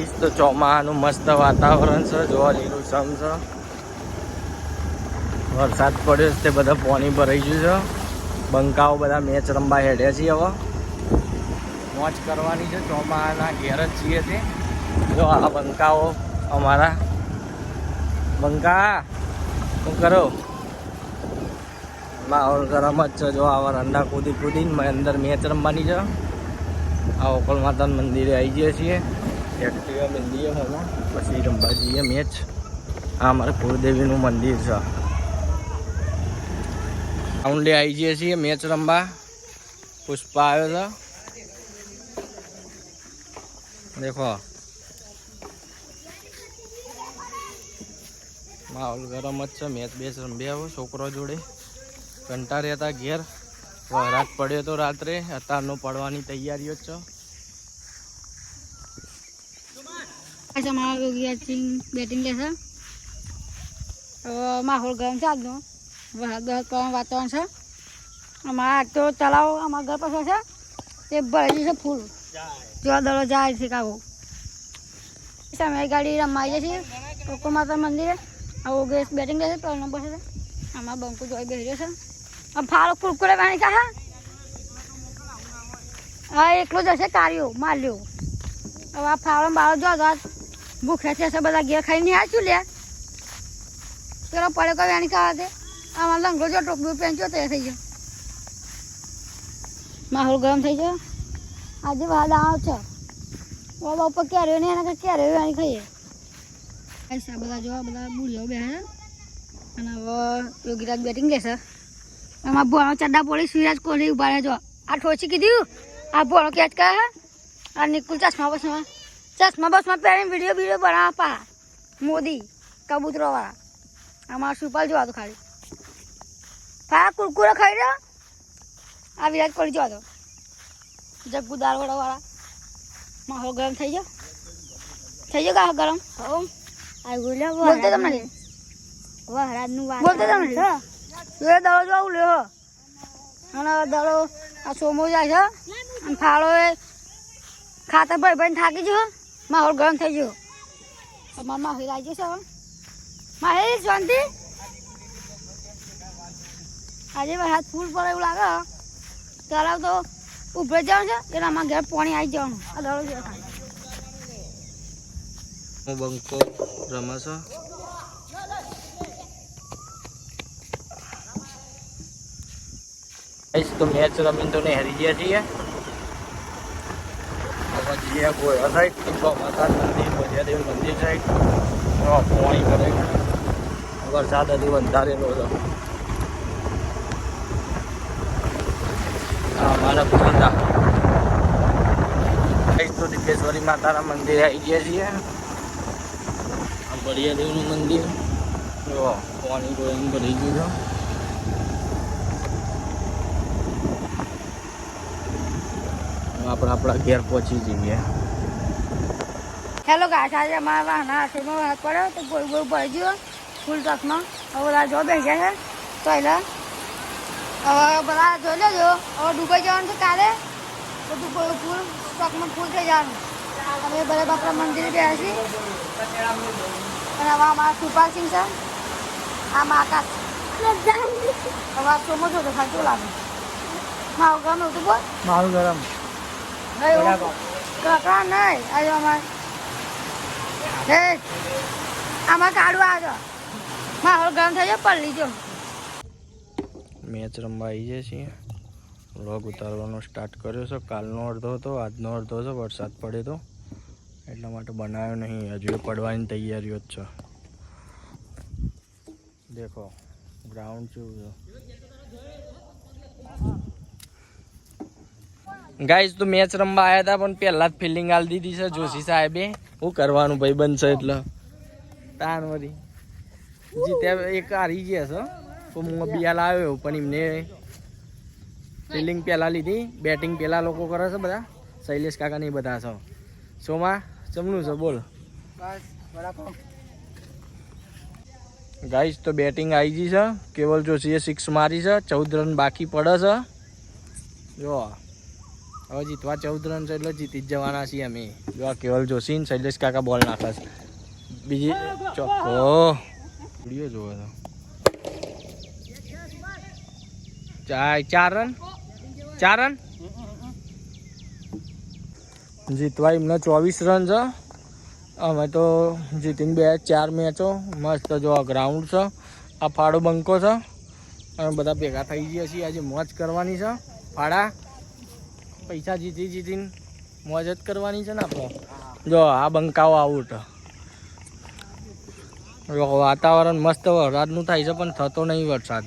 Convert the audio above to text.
તો ચોમાસાનું મસ્ત વાતાવરણ છે. જોવા લીલું સમ છે. વરસાદ પડ્યો છે તે બધા પાણી ભરાઈ ગયું છે. બંકાઓ બધા મેચ રમવા હેડ્યા છીએ હવે. મોજ કરવાની છે. ચોમાસાના ઘેર જ છીએ તે. જો આ બંકાઓ અમારા. બંકા, શું કરો? માહોલ ગરમ જ છે. જો આવા રંડા કૂદી કૂદીને અંદર મેચ રમવાની છે. આ ઓકલ માતાના મંદિરે આવી જઈએ છીએ. એક્ટિવા મંદિર હોમાં પછી રમવા જઈએ મેચ આ અમારે કુળદેવીનું મંદિર છે. ગ્રાઉન્ડે આવી જઈએ છીએ મેચ રમવા. પુષ્પા આવ્યો છે. દેખો. માહોલ ગરમ જ છે મેચ બેચ રમી આવો છોકરો જોડે. કંટાળ્યા હતા ઘેર. વરાત પડ્યો તો રાત્રે. અત્યારનો પડવાની તૈયારીઓ જ છે. આજે અમારા યોગી સિંહ બેટિંગ લેશે હવે માહોલ ગરમ છે આજનો વરસાદ વરસાદ પડવાનું વાતાવરણ છે અમારા આજ તો તળાવ અમારા ઘર પાસે છે તે ભરેલી છે ફૂલ જો દડો જાય છે કાવો તમે ગાડી રમાઈ જશે કોકો માતા મંદિરે આવો ગેસ બેટિંગ લેશે પહેલો નંબર છે આમાં બંકુ જોઈ બેસી રહ્યો છે આ ફાળો કુરકુરે પાણી કા હા એકલો જ હશે કાર્યો માલ્યો હવે આ ફાળો બાળો જો આજ ભૂખ્યા છે બધા ઘેર ખાઈને આ શું લે. પેલો પડે કોઈ એની કાવા દે. આમાં લંગો જો ટોપી પહેરજો તૈયાર થઈ ગયો. માહોલ ગરમ થઈ ગયો. આજે વાદ આવ છે. બાબા ઉપર ક્યારે ને એના ક્યારે એની ખાઈએ. પૈસા બધા જોવા બધા બુઢીઓ બે અને હવે યોગીરાજ બેટિંગ લેશે એમાં ભોણો ચડ્ડા પોળી સુરાજ કોહલી ઊભા રહે જો. આ ઠોચી કીધું? આ ભોણો કેચ છે આ નિકુલ ચશ્મા બસમાં ચશ્મા બસમાં પહેરીને વીડિયો વીડિયો બનાવવા મોદી કબૂતરો વાળા આમાં સુપાલ જોવા તો ખાલી. પા કુરકુરો ખાઈ રહ્યો? આ વિરાટ કોહલી જોવા તો જગ્ગુ દાળવડા વાળા માહોલ ગરમ થઈ ગયો? થઈ ગયો કા ગરમ? હો બોલતે તમને નહીં. બોલતે તમને. એ દડો જો આવું લ્યો અને દડો આ સોમો જાય છે અને ફાળો એ ખાતર ભાઈ ભાઈ થાકી ગયો માહોલ ગરમ થઈ ગયો. અમારા માહિર આવી જશે હવે. માહિર શાંતિ? આજે વરસાદ ફૂલ પડે એવું લાગે તળાવ તો ઉભરે જવાનું છે એટલે અમારા ઘેર પાણી આવી જવાનું. આ દડો છે. હું બંકો રમે છે. તો મેચ રમીને તો હારી ગયા છીએ. હવે કોઈ ગોળા સાઈડ ટીપા માતા મંદિર સાઈડ પાણી કરે વરસાદ હજી વધારેલો હતો આ મારા પિતા તો દીપેશ્વરી માતાના મંદિરે આવી ગયા છીએ. આ ભળિયાદેવનું મંદિર. જો પાણી ડોઈંગ ભરી ગયું છે હવે આપણે આપણા ઘેર પહોંચી જઈએ. હેલો ગાય આજે અમારા વાહના હાથમાં વાત પડ્યો તો ગોળ ગોળ ભરી ગયો ફૂલ ટ્રકમાં હવે બધા જો બેસી છે તો એટલે હવે બધા જોઈ લેજો હવે દુબઈ જવાનું છે કાલે. તો ફૂલ ફૂલ ટ્રકમાં ફૂલ થઈ જવાનું. અમે બધા બાપરા મંદિરે ગયા છીએ. અને હવે અમારા કૃપાલસિંહ છે. આમાં આકાશ હવે આ ચોમો છો તો ખાતું લાગે? મારું ગામ હતું બોલ. મારું ગરમ કકડા નહીં આજે અમારે. હે આમાં કાઢું આવજો માહોલ ગરમ થઈ જાય પલ્લી જો. મેચ રમવા આવી જાય છીએ. લોગ ઉતારવાનો સ્ટાર્ટ કર્યો છે. કાલનો અડધો હતો આજનો અડધો છે વરસાદ પડ્યો તો. એટલા માટે બનાવ્યો નહીં. હજુ એ પડવાની તૈયારીઓ જ છે. દેખો ગ્રાઉન્ડ જેવું છે. ગાઈઝ તો મેચ રમવા આવ્યા હતા પણ પહેલા જ ફિલ્ડિંગ આલી દીધી છે જોશી સાહેબે. શું કરવાનું ભાઈ બનશે એટલે? તાણ વરી જીત્યા એક હારી ગયા છે તો હું બિયાલ આવ્યો પણ એમને ફિલ્ડિંગ પહેલાં લીધી. બેટિંગ પહેલાં લોકો કરે છે બધા. શૈલેષ કાકા ને બધા છો. શોમાં ચમનું છે બોલ. ગાઈસ તો બેટિંગ આવી ગઈ છે. કેવલ જોશીએ સિક્સ મારી છે. ચૌદ રન બાકી પડે છે. જો હવે જીતવા ચૌદ રન છે એટલે જીતી જવાના છીએ અમે. જો આ કેવલ જોશી ને શૈલેષ કાકા બોલ નાખે છે. બીજી ચોખ્ખો વીડિયો જોવો તો. ચાર રન ચાર રન જીતવા એમને ચોવીસ રન છે. અમે તો જીતીને બે ચાર મેચો. મસ્ત જો ગ્રાઉન્ડ છે. આ ફાળો બંકો છે. અમે બધા ભેગા થઈ ગયા છીએ. આજે મોજ કરવાની છે. ફાળા પૈસા જીતી જીતીને મોજ જ કરવાની છે ને આપણે. જો, આ બંકાઓ આઉટ જો, વાતાવરણ મસ્ત વરસાદનું થાય છે, પણ થતો નહીં વરસાદ.